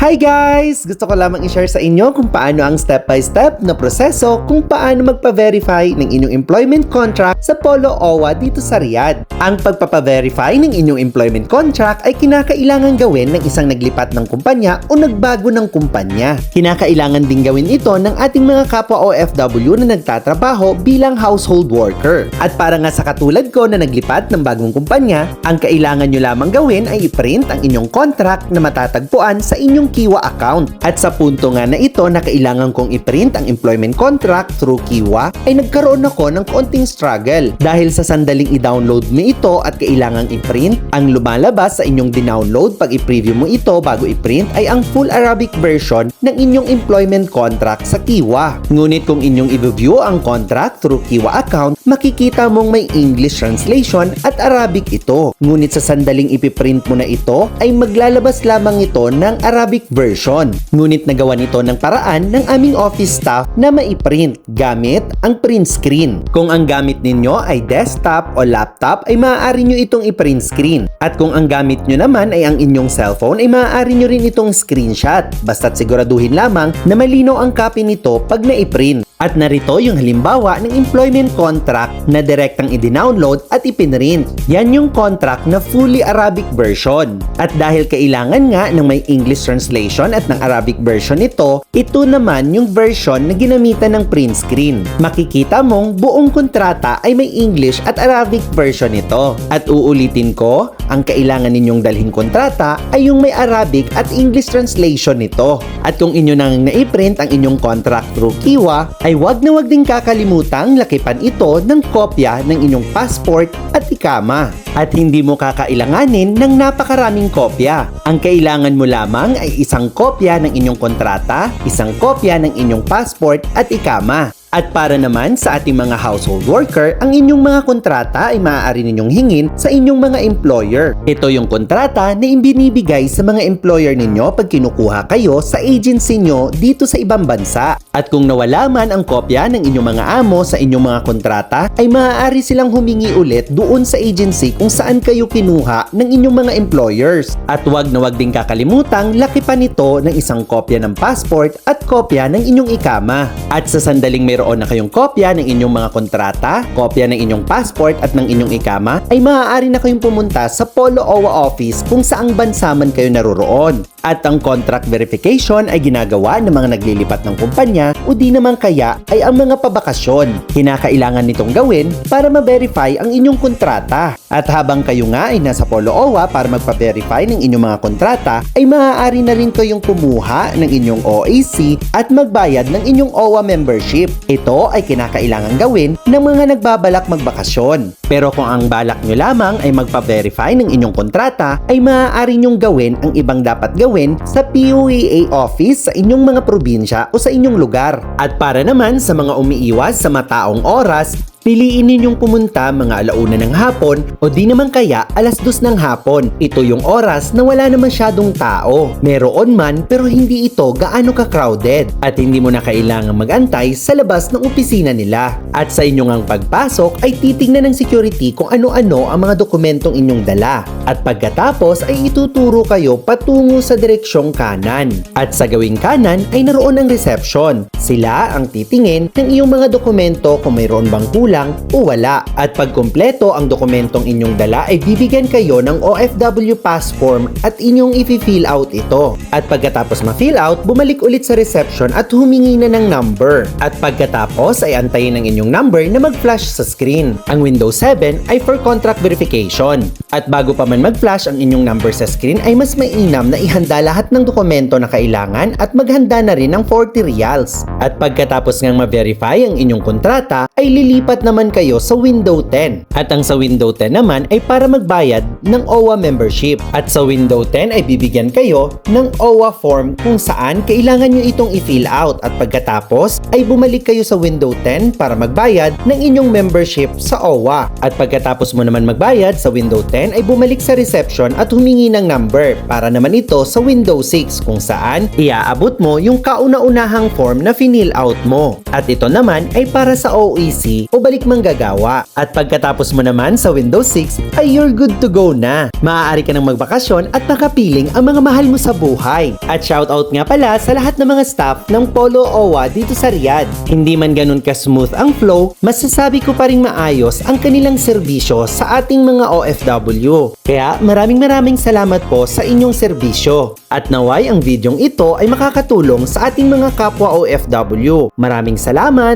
Hi guys! Gusto ko lamang i-share sa inyo kung paano ang step-by-step na proseso kung paano magpa-verify ng inyong employment contract sa Polo OWA dito sa Riyadh. Ang pagpapa-verify ng inyong employment contract ay kinakailangan gawin ng isang naglipat ng kumpanya o nagbago ng kumpanya. Kinakailangan din gawin ito ng ating mga kapwa OFW na nagtatrabaho bilang household worker. At para nga sa katulad ko na naglipat ng bagong kumpanya, ang kailangan nyo lamang gawin ay i-print ang inyong contract na matatagpuan sa inyong Kiwa account. At sa punto nga na ito na kailangan kong i-print ang employment contract through Kiwa, ay nagkaroon ako ng konting struggle. Dahil sa sandaling i-download mo ito at kailangang i-print, ang lumalabas sa inyong dinownload pag i-preview mo ito bago i-print ay ang full Arabic version ng inyong employment contract sa Kiwa. Ngunit kung inyong i-view ang contract through Kiwa account, makikita mong may English translation at Arabic ito. Ngunit sa sandaling ipiprint mo na ito, ay maglalabas lamang ito ng Arabic version. Ngunit nagawa nito ng paraan ng aming office staff na maiprint gamit ang print screen. Kung ang gamit ninyo ay desktop o laptop ay maaari nyo itong i-print screen. At kung ang gamit nyo naman ay ang inyong cellphone ay maaari nyo rin itong screenshot. Basta't siguraduhin lamang na malinaw ang copy nito pag na-print. At narito yung halimbawa ng employment contract na direktang i-download at ipinrint. Yan yung contract na fully Arabic version. At dahil kailangan nga ng may English translation at ng Arabic version nito, ito naman yung version na ginamitan ng print screen. Makikita mong buong kontrata ay may English at Arabic version nito. At uulitin ko, ang kailangan ninyong dalhin kontrata ay yung may Arabic at English translation nito. At kung inyo nang naiprint ang inyong contract through Kiwa, ay wag na wag din kakalimutang lakipan ito ng kopya ng inyong passport at ikama. At hindi mo kakailanganin ng napakaraming kopya. Ang kailangan mo lamang ay isang kopya ng inyong kontrata, isang kopya ng inyong passport at ikama. At para naman sa ating mga household worker, ang inyong mga kontrata ay maaari ninyong hingin sa inyong mga employer. Ito yung kontrata na ibinibigay sa mga employer ninyo pag kinukuha kayo sa agency nyo dito sa ibang bansa. At kung nawala man ang kopya ng inyong mga amo sa inyong mga kontrata, ay maaari silang humingi ulit doon sa agency kung saan kayo kinuha ng inyong mga employers. At wag na wag din kakalimutang laki pa nito ng isang kopya ng passport at kopya ng inyong ikama. At sa sandaling mayroon na kayong kopya ng inyong mga kontrata, kopya ng inyong passport at ng inyong ikama, ay maaari na kayong pumunta sa Polo OWA office kung saang bansa man kayo naroroon. At ang contract verification ay ginagawa ng mga naglilipat ng kumpanya o di naman kaya ay ang mga pabakasyon. Kinakailangan nitong gawin para ma-verify ang inyong kontrata. At habang kayo nga ay nasa Polo OWA para magpa-verify ng inyong mga kontrata, ay maaari na rin kayong kumuha ng inyong OAC at magbayad ng inyong OWA membership. Ito ay kinakailangan gawin ng mga nagbabalak magbakasyon. Pero kung ang balak nyo lamang ay magpa-verify ng inyong kontrata, ay maaari nyong gawin ang ibang dapat gawin sa PUEA office sa inyong mga probinsya o sa inyong lugar. At para naman sa mga umiiwas sa mataong oras, Piliin ninyong pumunta mga alauna ng hapon o di naman kaya alas dos ng hapon. Ito yung oras na wala na masyadong tao. Meron man pero hindi ito gaano ka-crowded at hindi mo na kailangan magantay sa labas ng opisina nila. At sa inyong ang pagpasok ay titignan ng security kung ano-ano ang mga dokumentong inyong dala. At pagkatapos ay ituturo kayo patungo sa direksyong kanan. At sa gawing kanan ay naroon ang reception. Sila ang titingin ng iyong mga dokumento kung mayroon bang kulang kulang o wala. At pag kumpleto ang dokumentong inyong dala ay bibigyan kayo ng OFW pass form at inyong i-fill out ito. At pagkatapos ma-fill out, bumalik ulit sa reception at humingi na ng number. At pagkatapos ay antayin ang inyong number na mag-flash sa screen. Ang Windows 7 ay for contract verification. At bago pa man mag-flash ang inyong number sa screen ay mas mainam na ihanda lahat ng dokumento na kailangan at maghanda na rin ng 40 reals. At pagkatapos ngang ma-verify ang inyong kontrata ay lilipat naman kayo sa Window 10. At ang sa Window 10 naman ay para magbayad ng OWA membership. At sa Window 10 ay bibigyan kayo ng OWA form kung saan kailangan nyo itong i-fill out at pagkatapos ay bumalik kayo sa Window 10 para magbayad ng inyong membership sa OWA. At pagkatapos mo naman magbayad sa Window 10 ay bumalik sa reception at humingi ng number para naman ito sa Window 6 kung saan iaabot mo yung kauna-unahang form na finil out mo. At ito naman ay para sa OEC PC o balik manggagawa. At pagkatapos mo naman sa Windows 6 ay you're good to go na. Maaari ka nang magbakasyon at makapiling ang mga mahal mo sa buhay. At shoutout nga pala sa lahat ng mga staff ng Polo OWA dito sa Riyadh. Hindi man ganun ka-smooth ang flow, masasabi ko pa rin maayos ang kanilang serbisyo sa ating mga OFW. Kaya maraming maraming salamat po sa inyong serbisyo. At naway ang videong ito ay makakatulong sa ating mga kapwa OFW. Maraming salamat!